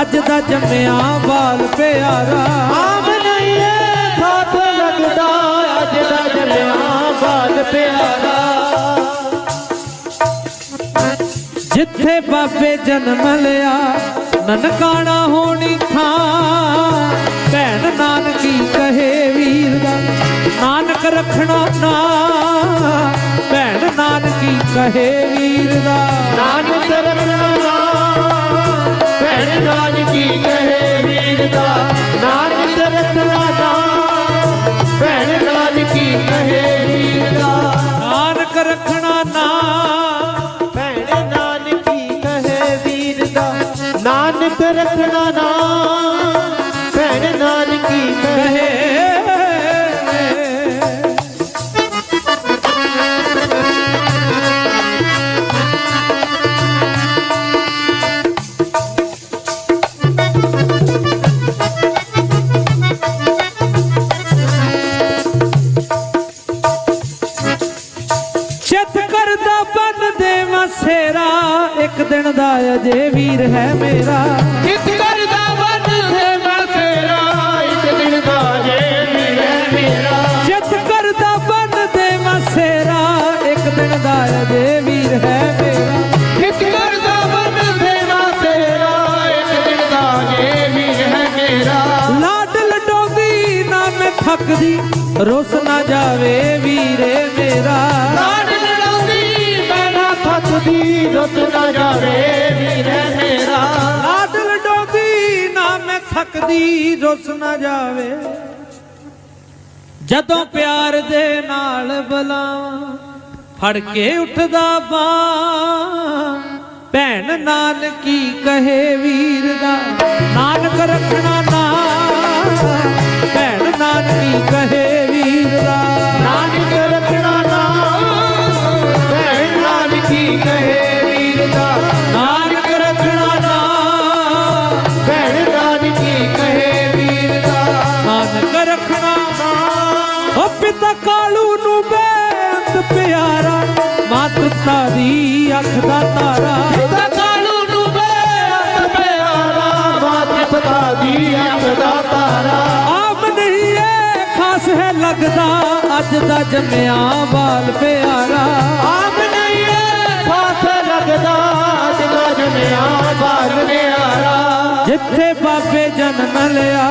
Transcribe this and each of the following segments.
ਅੱਜ ਦਾ ਜੰਮਿਆ ਬਾਲ ਪਿਆਰਾ। ਆਮ ਨਹੀਂ ਏ ਸਾਥ ਲੱਗਦਾ। ਅੱਜ ਦਾ ਜੰਮਿਆ ਬਾਲ ਪਿਆਰਾ। ਜਿੱਥੇ ਬਾਬੇ ਜਨਮ ਲਿਆ ਨਨਕਾਣਾ ਹੋਣੀ ਥਾਂ। ਰੱਖਣਾ ਨਾ। ਭੈਣ ਨਾਨਕੀ ਕਹੇ ਵੀਰ ਦਾ। ਨਾਨਕ ਰਖਣਾ ਭੈਣ ਨਾਨਕੀ ਕਹੇ ਵੀਰ ਦਾ। ਨਾਨਕ ਰਖਣਾ ਨਾ। ਭੈਣ ਨਾਨਕੀ ਕਹੇ ਵੀਰ ਦਾ। ਨਾਨਕ ਰੱਖਣਾ ਨਾ। ਭੈਣ ਨਾਨਕੀ ਕਹੇ ਵੀਰ ਦਾ। ਨਾਨਕ ਰਖਣਾ ਨਾ। ਮਸੇਰਾ ਇੱਕ ਦਿਨ ਦਾ ਅਜੇ ਵੀਰ ਹੈ ਮੇਰਾ। ਕਿਤ ਕਰਦਾ ਵਨ ਸੇ ਤੇਰਾ ਇੱਕ ਦਿਨ ਦਾ ਜੇ ਵੀਰ ਹੈ ਮੇਰਾ। ਚਿੱਤ ਕਰਦਾ ਬਨ ਦੇ ਮਸੇਰਾ ਇੱਕ ਦਿਨ ਦਾ ਅਜੇ ਵੀਰ ਹੈ ਮੇਰਾ। ਕਿਤ ਕਰਦਾ ਵਨ ਇੱਕ ਦਿਨ ਦਾ ਜੇ ਵੀਰ ਹੈ ਮੇਰਾ। ਲਾਡ ਲਡੋਦੀ ਨਾ ਮੈਂ ਥੱਕਦੀ ਰੁੱਸ ਨਾ ਜਾਵੇ ਵੀਰੇ ਮੇਰਾ। ਮੈਂ ਨਾ ਰੁੱਤ ਨਾ ਜਾਵੇ ਵੀਰ ਮੇਰਾ। ਲਾਡ ਲਡੋਦੀ ਨਾ ਮੈਂ ਥੱਕਦੀ, ਰੁੱਸ ਨਾ ਜਾਵੇ। ਜਦੋਂ ਪਿਆਰ ਦੇ ਨਾਲ ਬੁਲਾਵਾਂ ਫੜ ਕੇ ਉੱਠਦਾ ਬਾਂ, ਭੈਣ ਨਾਨਕੀ ਕਹੇ ਵੀਰ ਦਾ? ਓ ਪਿਤਾ ਕਾਲੂ ਨੂੰ ਬੇਅੰਤ ਪਿਆਰਾ ਮਾਤਤਾ ਦੀ ਅੱਖ ਦਾ ਤਾਰਾ। ਪਿਤਾ ਕਾਲੂ ਨੂੰ ਬੇਅੰਤ ਪਿਆਰਾ ਮਾਤ ਦੀ ਅੱਖ ਦਾ ਤਾਰਾ। ਆਪ ਨਹੀਂ ਏ ਖਾਸ ਹੈ ਲੱਗਦਾ ਅੱਜ ਦਾ ਜੰਮਿਆ ਬਾਲ ਪਿਆਰਾ। ਜਿੱਥੇ ਬਾਬੇ ਜਨਮ ਲਿਆ,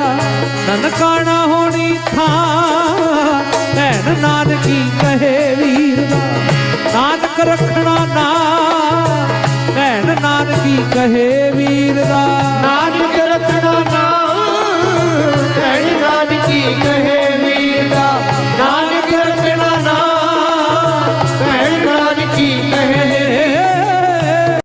ਨਨਕਾਣਾ ਹੋਣੀ ਥਾਂ। ਭੈਣ ਨਾਨਕੀ ਕਹੇ ਵੀਰ ਦਾ, ਨਾਨਕ ਰੱਖਣਾ ਨਾ। ਭੈਣ ਨਾਨਕੀ ਕਹੇ